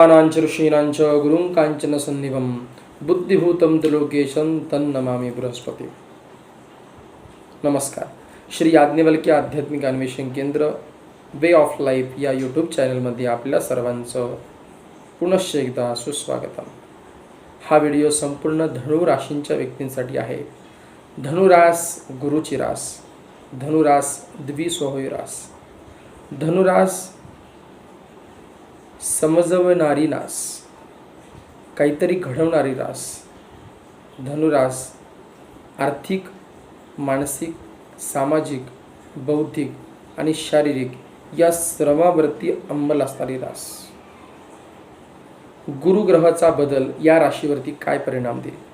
ज्ञानाञ्च ऋषीणाञ्च गुरुं कांचन सन्निभम बुद्धिभूतम त्रिलोकेशन तन्नमामी बृहस्पती। नमस्कार। श्री याज्ञवल्क्य आध्यात्मिक अन्वेषण केंद्र वे ऑफ लाईफ या यूट्यूब चॅनलमध्ये आपल्या सर्वांचं पुनश्च एकदा सुस्वागतम. हा व्हिडिओ संपूर्ण धनुराशींच्या व्यक्तींसाठी आहे. धनुरास गुरुची रास धनुरास द्विस्वहोय रास धनुरास समजवणारी रास. काहीतरी घडवणारी रास. धनुरास आर्थिक मानसिक सामाजिक बौद्धिक आणि शारीरिक या सर्वावरती अंमल असणारी रास. गुरुग्रहाचा बदल या राशीवरती काय परिणाम देईल?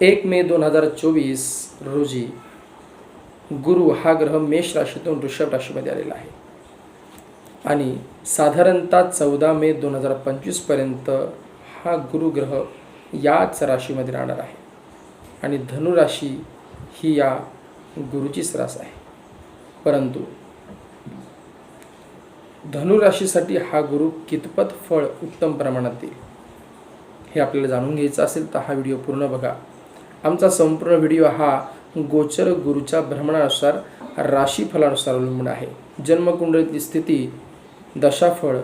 एक मे दोन हजार चोवीस रोजी गुरु हा ग्रह मेष राशीतून वृषभ राशीमध्ये आलेला आहे. आणि साधारणतः चौदा मे दोन हजार पंचवीसपर्यंत हा गुरुग्रह याच राशीमध्ये राहणार आहे. आणि धनुराशी ही या गुरुचीच रास आहे. परंतु धनुराशीसाठी हा गुरु कितपत फळ उत्तम प्रमाणात देईल हे आपल्याला जाणून घ्यायचं असेल तर हा व्हिडिओ पूर्ण बघा. आमचा संपूर्ण व्हिडिओ हा गोचर गुरुच्या भ्रमणानुसार राशीफलानुसार अवलंबून आहे. जन्मकुंडलीतली स्थिती दशाफळ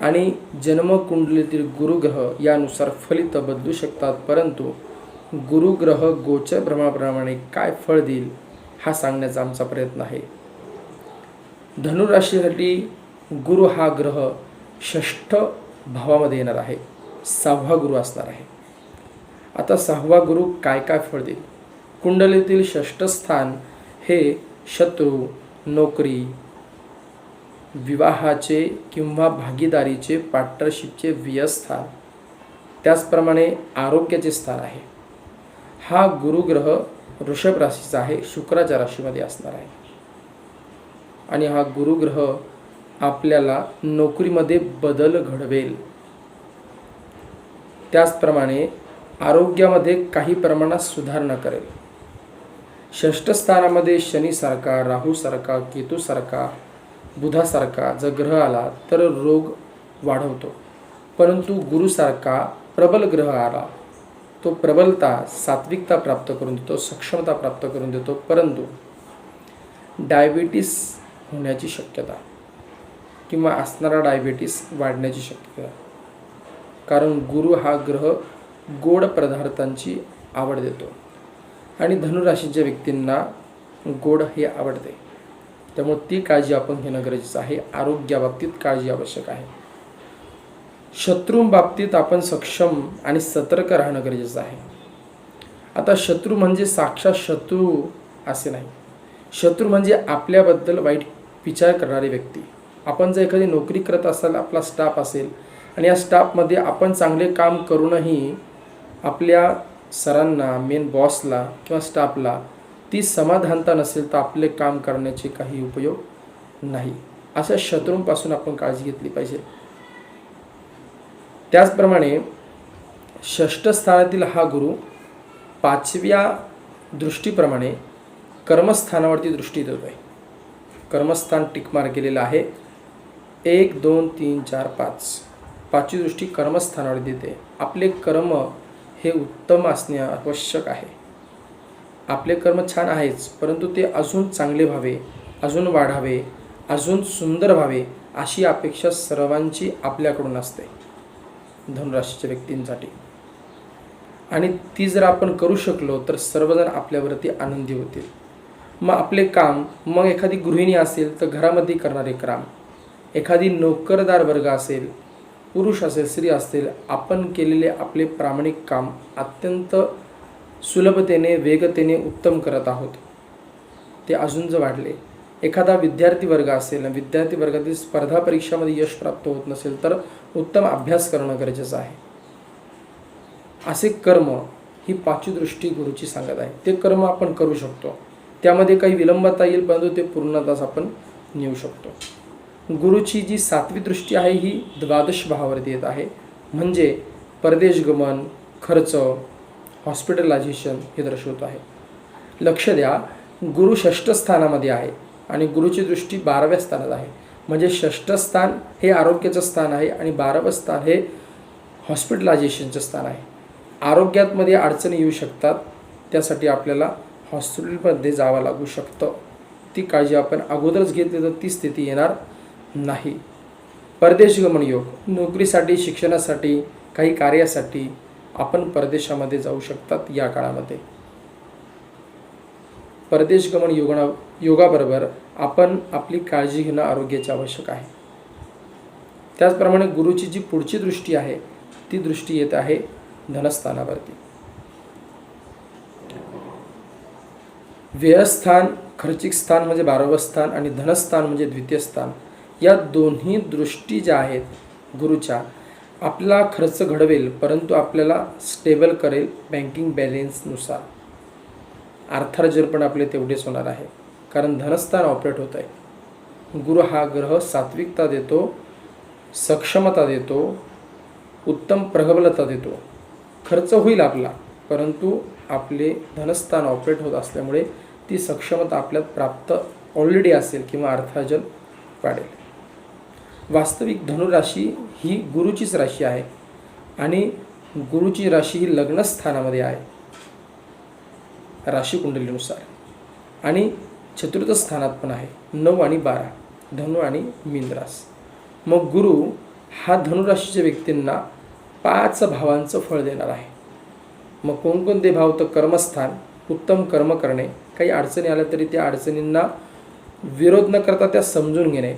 आणि जन्मकुंडलीतील गुरुग्रह यानुसार फलित बदलू शकतात परंतु गुरुग्रह गोचर भ्रमाप्रमाणे काय फळ देईल हा सांगण्याचा आमचा प्रयत्न आहे. धनुराशीसाठी गुरु हा ग्रह षष्ठ भावामध्ये येणार आहे. सहावा गुरु असणार आहे. आता सहावा गुरु काय काय फळ देईल? कुंडलीतील षष्ठ स्थान हे शत्रू नोकरी विवाहाचे किंवा भागीदारीचे पार्टनरशिपचे व्यस्थान त्याचप्रमाणे आरोग्याचे स्थान आहे. हा गुरुग्रह वृषभ राशीचा आहे शुक्राच्या राशीमध्ये असणार आहे. आणि हा गुरुग्रह आपल्याला नोकरीमध्ये बदल घडवेल. त्याचप्रमाणे आरोग्यामध्ये काही प्रमाणात सुधारणा करेल. षष्ठ स्थानामध्ये शनीसारखा राहूसारखा केतूसारखा बुधासारखा जर ग्रह आला तर रोग वाढवतो. परंतु गुरुसारखा प्रबल ग्रह आला तो प्रबलता सात्विकता प्राप्त करून देतो सक्षमता प्राप्त करून देतो. परंतु डायबिटीस होण्याची शक्यता किंवा असणारा डायबिटीस वाढण्याची शक्यता. कारण गुरु हा ग्रह गोड पदार्थांची आवड देतो. आणि धनुराशीच्या व्यक्तींना गोड हे आवडते. त्यामुळे ती काळजी आपण घेणं गरजेचं आहे. आरोग्याबाबतीत काळजी आवश्यक आहे. शत्रूंबाबतीत आपण सक्षम आणि सतर्क राहणं गरजेचं आहे. आता शत्रू म्हणजे साक्षात शत्रू असे नाही. शत्रू म्हणजे आपल्याबद्दल वाईट विचार करणारी व्यक्ती. आपण जर एखादी नोकरी करत असाल आपला स्टाफ असेल आणि या स्टाफमध्ये आपण चांगले काम करूनही आपल्या सरांना मेन बॉसला किंवा स्टाफला ती समाधानता नसेल तर आपले काम करण्याचे काही उपयोग नाही. अशा शत्रूंपासून आपण काळजी घेतली पाहिजे. त्याचप्रमाणे षष्ठस्थानातील हा गुरु पाचव्या दृष्टीप्रमाणे कर्मस्थानावरती दृष्टी देतो आहे. कर्मस्थान टिकमार केलेलं आहे. एक दोन तीन चार पाच. पाचवी दृष्टी कर्मस्थानावर देते. आपले कर्म हे उत्तम असणे आवश्यक आहे. आपले कर्म छान आहेच परंतु ते अजून चांगले व्हावे अजून वाढावे अजून सुंदर व्हावे अशी अपेक्षा सर्वांची आपल्याकडून असते. धनुराशीच्या व्यक्तींसाठी. आणि ती जर आपण करू शकलो तर सर्वजण आपल्यावरती आनंदी होतील. मग आपले काम मग एखादी गृहिणी असेल तर घरामध्ये करणारे काम. एखादी नोकरदार वर्ग असेल पुरुष असेल स्त्री असेल आपण केलेले आपले प्रामाणिक काम अत्यंत सुलभतेने वेगतेने उत्तम करत आहोत. ते अजून जर वाढले. एखादा विद्यार्थी वर्ग असेल विद्यार्थी वर्गातील स्पर्धा परीक्षामध्ये यश प्राप्त होत नसेल तर उत्तम अभ्यास करणं गरजेचं आहे. असे कर्म ही पाचवी दृष्टी गुरुची सांगत आहे. ते कर्म आपण करू शकतो. त्यामध्ये काही विलंबता येईल परंतु ते पूर्णतास आपण नेऊ शकतो. गुरुची जी सातवी दृष्टी आहे ही द्वादश भावावरती येत आहे. म्हणजे परदेश गमन खर्च हॉस्पिटलायझेशन हे दर्शवतो आहे. लक्ष द्या गुरु षष्ठ स्थानामध्ये आहे आणि गुरुची दृष्टी बाराव्या स्थानात आहे. म्हणजे षष्ठ स्थान हे आरोग्याचं स्थान आहे आणि बारावं स्थान हे हॉस्पिटलायझेशनचं स्थान आहे. आरोग्यातमध्ये अडचणी येऊ शकतात त्यासाठी आपल्याला हॉस्पिटलमध्ये जावं लागू शकतं. ती काळजी आपण अगोदरच घेतली तर ती स्थिती येणार नाही. परदेश गमन योग नोकरीसाठी शिक्षणासाठी काही कार्यासाठी आपण परदेशामध्ये जाऊ शकतात या काळामध्ये. परदेश गमन योगा योगाबरोबर आपण आपली काळजी घेणं आरोग्याचे आवश्यक आहे. त्याचप्रमाणे गुरुची जी पुढची दृष्टी आहे ती दृष्टी येत आहे धनस्थानावरती. व्ययस्थान खर्चिक स्थान म्हणजे बारावं स्थान आणि धनस्थान म्हणजे द्वितीय स्थान या दोन्ही दृष्टी ज्या आहेत गुरुच्या आपला खर्च घडवेल परंतु आपल्याला स्टेबल करेल बँकिंग बॅलेन्सनुसार अर्थार्जन पण आपले तेवढेच होणार आहे कारण धनस्थान ऑपरेट होत आहे. गुरु हा ग्रह सात्विकता देतो सक्षमता देतो उत्तम प्रगबलता देतो. खर्च होईल आपला परंतु आपले धनस्थान ऑपरेट होत असल्यामुळे ती सक्षमता आपल्यात प्राप्त ऑलरेडी असेल किंवा अर्थार्जन वाढेल. वास्तविक धनुराशी ही गुरुचीच राशी आहे आणि गुरुची राशी ही लग्नस्थानामध्ये आहे. राशी कुंडलीनुसार आणि चतुर्थ स्थानात पण आहे. नऊ आणि बारा. धनु आणि मीनरास. मग गुरु हा धनुराशीच्या व्यक्तींना पाच भावांचं फळ देणार आहे. मग कोणकोणते भाव तर कर्मस्थान उत्तम कर्म करणे काही अडचणी आल्या तरी त्या अडचणींना विरोध न करता त्या समजून घेणे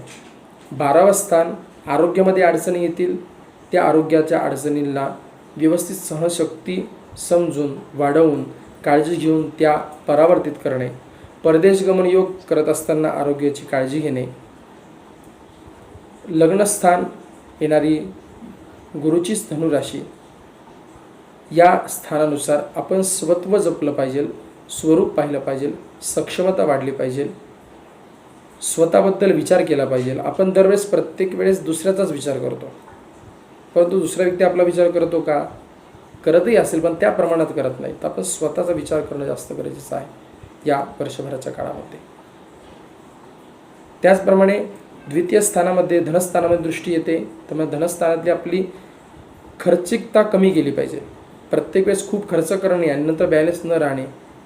बारावं स्थान आरोग्यामध्ये अडचणी येतील. त्या आरोग्याच्या अडचणींना व्यवस्थित सहनशक्ती समजून वाढवून काळजी घेऊन त्या परावर्तित करणे. परदेश गमन योग करत असताना आरोग्याची काळजी घेणे. लग्नस्थान येणारी गुरुचीच धनुराशी. या स्थानानुसार आपण स्वत्व जपलं पाहिजे स्वरूप पाहिलं पाहिजे सक्षमता वाढली पाहिजे. स्वतःबद्दल विचार केला पाहिजे. आपण दरवेळेस प्रत्येक वेळेस दुसऱ्याचाच विचार करतो. परंतु दुसरा व्यक्ती आपला विचार करतो का? करतही असेल पण त्या प्रमाणात करत नाही. तर आपण स्वतःचा विचार करणं जास्त गरजेचं आहे या वर्षभराच्या काळामध्ये. त्याचप्रमाणे द्वितीय स्थानामध्ये धनस्थानामध्ये दृष्टी येते. त्यामुळे धनस्थानातली आपली खर्चिकता कमी केली पाहिजे. प्रत्येक वेळेस खूप खर्च करणे आणि नंतर बॅलन्स न राहणे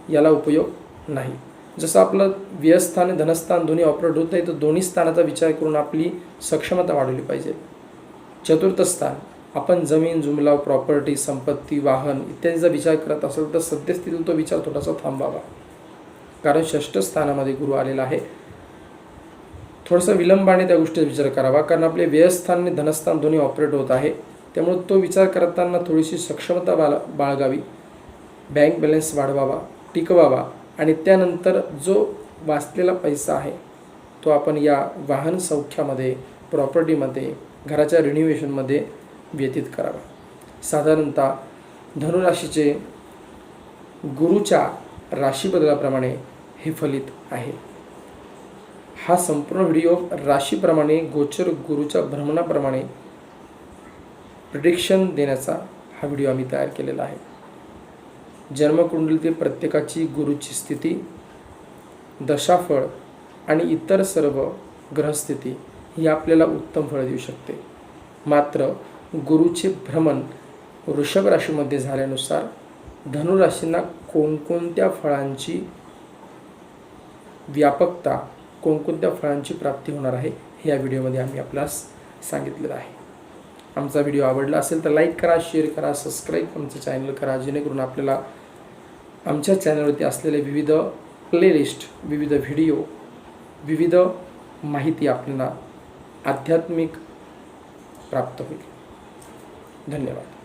याला उपयोग नाही. जसं आपलं व्ययस्थान आणि धनस्थान दोन्ही ऑपरेट होत नाही तर दोन्ही स्थानाचा विचार करून आपली सक्षमता वाढवली पाहिजे. चतुर्थ स्थान आपण जमीन जुमला प्रॉपर्टी संपत्ती वाहन इत्यादीचा विचार करत असेल तर सद्यस्थितीत तो विचार थोडासा थांबावा. कारण षष्ठ स्थानामध्ये गुरु आलेला आहे. थोडंसं विलंबाने त्या गोष्टीचा विचार करावा कारण आपले व्ययस्थान आणि धनस्थान दोन्ही ऑपरेट होत आहे. त्यामुळे तो विचार करताना थोडीशी सक्षमता बाळ बाळगावी. बँक बॅलन्स वाढवावा टिकवावा. आणि त्यानंतर जो वाचलेला पैसा आहे तो आपण या वाहन सौख्यामध्ये प्रॉपर्टीमध्ये घराच्या रिन्युवेशनमध्ये व्यतीत करावा. साधारणतः धनुराशीचे गुरुच्या राशीबदलाप्रमाणे हे फलित आहे. हा संपूर्ण व्हिडिओ राशीप्रमाणे गोचर गुरुच्या भ्रमणाप्रमाणे प्रिडिक्शन देण्याचा हा व्हिडिओ आम्ही तयार केलेला आहे. जन्मकुंडलीतील प्रत्येकाची गुरुची स्थिती दशाफळ आणि इतर सर्व ग्रहस्थिती ही आपल्याला उत्तम फळ देऊ शकते. मात्र गुरुचे भ्रमण वृषभ राशीमध्ये झाल्यानुसार धनुराशींना कोणकोणत्या फळांची व्यापकता कोणकोणत्या फळांची प्राप्ती होणार आहे हे या व्हिडिओमध्ये आम्ही आपल्यास सांगितलेलं आहे. आमचा व्हिडिओ आवडला असेल तर लाईक करा शेअर करा सबस्क्राईब आमचं चॅनल करा जेणेकरून आपल्याला आमच्या चॅनलवरती असलेले विविध प्लेलिस्ट विविध व्हिडिओ विविध माहिती आपल्याला आध्यात्मिक प्राप्त होईल. धन्यवाद.